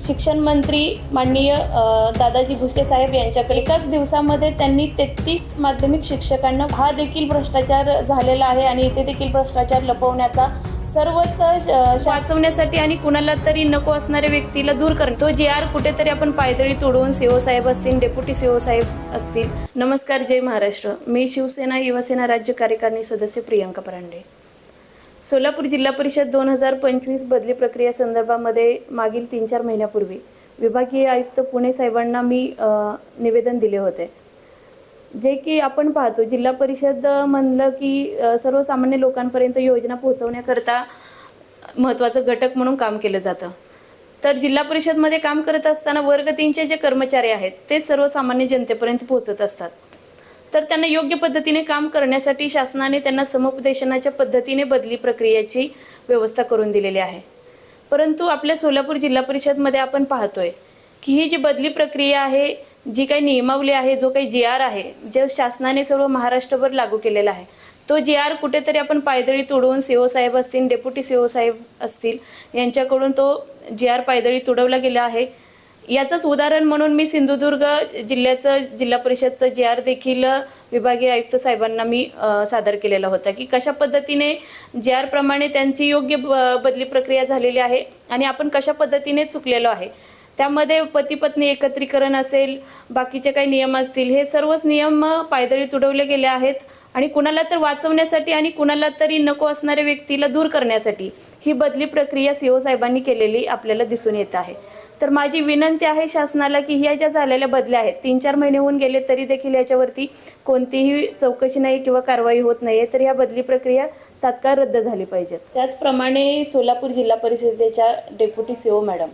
शिक्षण मंत्री माननीय दादाजी भुसे साहेब यांच्याकडे. एकाच दिवसामध्ये त्यांनी तेहतीस माध्यमिक शिक्षकांना हा देखील भ्रष्टाचार झालेला आहे आणि इथे देखील भ्रष्टाचार लपवण्याचा सर्वच वाचवण्यासाठी आणि कुणाला तरी नको असणाऱ्या व्यक्तीला दूर करणे. तो जे आर कुठेतरी आपण पायदळी तोडवून सीओ साहेब असतील डेप्युटी सीओ साहेब असतील. नमस्कार जय महाराष्ट्र. मी शिवसेना युवसेना राज्य कार्यकारिणी सदस्य प्रियंका परांडे. सोलापूर जिल्हा परिषद दोन हजार पंचवीस बदली प्रक्रिया संदर्भामध्ये मागील तीन चार महिन्यापूर्वी विभागीय आयुक्त पुणे साहेबांना मी निवेदन दिले होते. जे की आपण पाहतो जिल्हा परिषद म्हणलं की सर्वसामान्य लोकांपर्यंत योजना पोहोचवण्याकरता महत्त्वाचं घटक म्हणून काम केलं जातं. तर जिल्हा परिषदमध्ये काम करत असताना वर्ग तीनचे जे कर्मचारी आहेत ते सर्वसामान्य जनतेपर्यंत पोहोचत असतात. तर त्यांना योग्य पद्धतीने काम करण्यासाठी शासनाने त्यांना समुपदेशनाच्या पद्धतीने बदली प्रक्रियेची व्यवस्था करून दिलेली आहे. परंतु आपल्या सोलापूर जिल्हा परिषदमध्ये आपण पाहतोय की ही जी बदली प्रक्रिया आहे जी काही नियमावली आहे जो काही जी आर आहे जे शासनाने सर्व महाराष्ट्रभर लागू केलेला आहे तो जी आर कुठेतरी आपण पायदळी तुडवून सीओ साहेब असतील डेप्युटी सीओ साहेब असतील यांच्याकडून तो जी आर पायदळी तुडवला गेला आहे. याचंच उदाहरण म्हणून मी सिंधुदुर्ग जिल्ह्याचं जिल्हा परिषदचं जे आर देखील विभागीय आयुक्त साहेबांना मी सादर केलेला होता की कशा पद्धतीने जे आर प्रमाणे त्यांची योग्य ब- बदली प्रक्रिया झालेली आहे आणि आपण कशा पद्धतीने चुकलेलो आहे. त्यामध्ये पती पत्नी एकत्रीकरण असेल बाकीचे काही नियम असतील हे सर्वच नियम पायदळी तुडवले गेले आहेत. आणि कुणाला तर वाचवण्यासाठी आणि कुणाला तरी नको असणाऱ्या व्यक्तीला दूर करण्यासाठी ही बदली प्रक्रिया सीओ साहेबांनी केलेली आपल्याला दिसून येत आहे. तर माझी विनंती आहे शासनाला की ह्या ज्या झालेल्या बदल्या आहेत तीन चार महिने होऊन गेले तरी देखील याच्यावरती कोणतीही चौकशी नाही किंवा कारवाई होत नाही तर ह्या बदली प्रक्रिया तात्काळ रद्द झाली पाहिजेत. त्याचप्रमाणे सोलापूर जिल्हा परिषदेच्या डेप्युटी सीओ मॅडम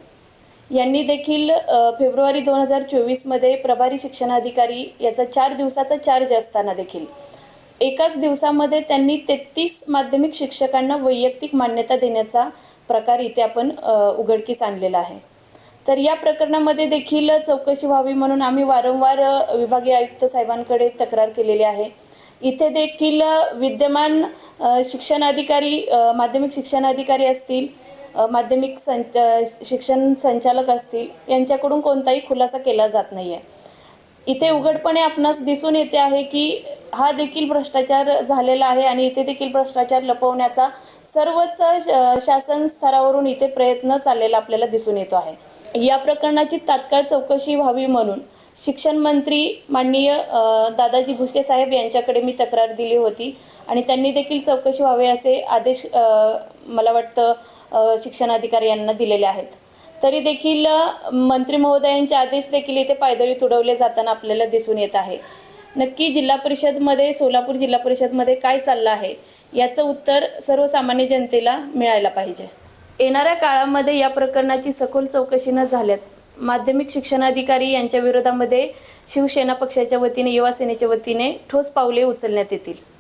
यांनी देखील फेब्रुवारी दोन हजार चोवीसमध्ये प्रभारी शिक्षणाधिकारी याचा चार दिवसाचा चार्ज असताना देखील. एकाच दिवसामध्ये त्यांनी तेहतीस माध्यमिक शिक्षकांना वैयक्तिक मान्यता देण्याचा प्रकार इथे आपण उघडकीस आणलेला आहे. तर या प्रकरणामध्ये देखील चौकशी व्हावी म्हणून आम्ही वारंवार विभागीय आयुक्त साहेबांकडे तक्रार केलेली आहे. इथे देखील विद्यमान शिक्षणाधिकारी माध्यमिक शिक्षणाधिकारी असतील माध्यमिक संच शिक्षण संचालक असतील यांच्याकडून कोणताही खुलासा केला जात नाही आहे इथे उघडपणे आपणास दिसून येते आहे की हा देखील भ्रष्टाचार झालेला आहे आणि इथे देखील भ्रष्टाचार लपवण्याचा सर्वच श- शासन स्तरावरून इथे प्रयत्न चाललेला आपल्याला दिसून येतो आहे. या प्रकरणाची तात्काळ चौकशी व्हावी म्हणून शिक्षण मंत्री माननीय दादाजी भुसे साहेब यांच्याकडे मी तक्रार दिली होती आणि त्यांनी देखील चौकशी व्हावे असे आदेश मला वाटतं शिक्षण शिक्षणाधिकारी यांना दिलेले आहेत. तरी देखील मंत्री महोदयांचे आदेश देखील इथे पायदळी तुडवले जाताना आपल्याला दिसून येत आहे. नक्की जिल्हा परिषदमध्ये सोलापूर जिल्हा परिषदमध्ये काय चाललं आहे याचं उत्तर सर्वसामान्य जनतेला मिळायला पाहिजे. येणाऱ्या काळामध्ये या प्रकरणाची सखोल चौकशी न झाल्यात. माध्यमिक शिक्षणाधिकारी यांच्या विरोधामध्ये शिवसेना पक्षाच्या वतीने युवा सेनेच्या वतीने ठोस पावले उचलण्यात येतील.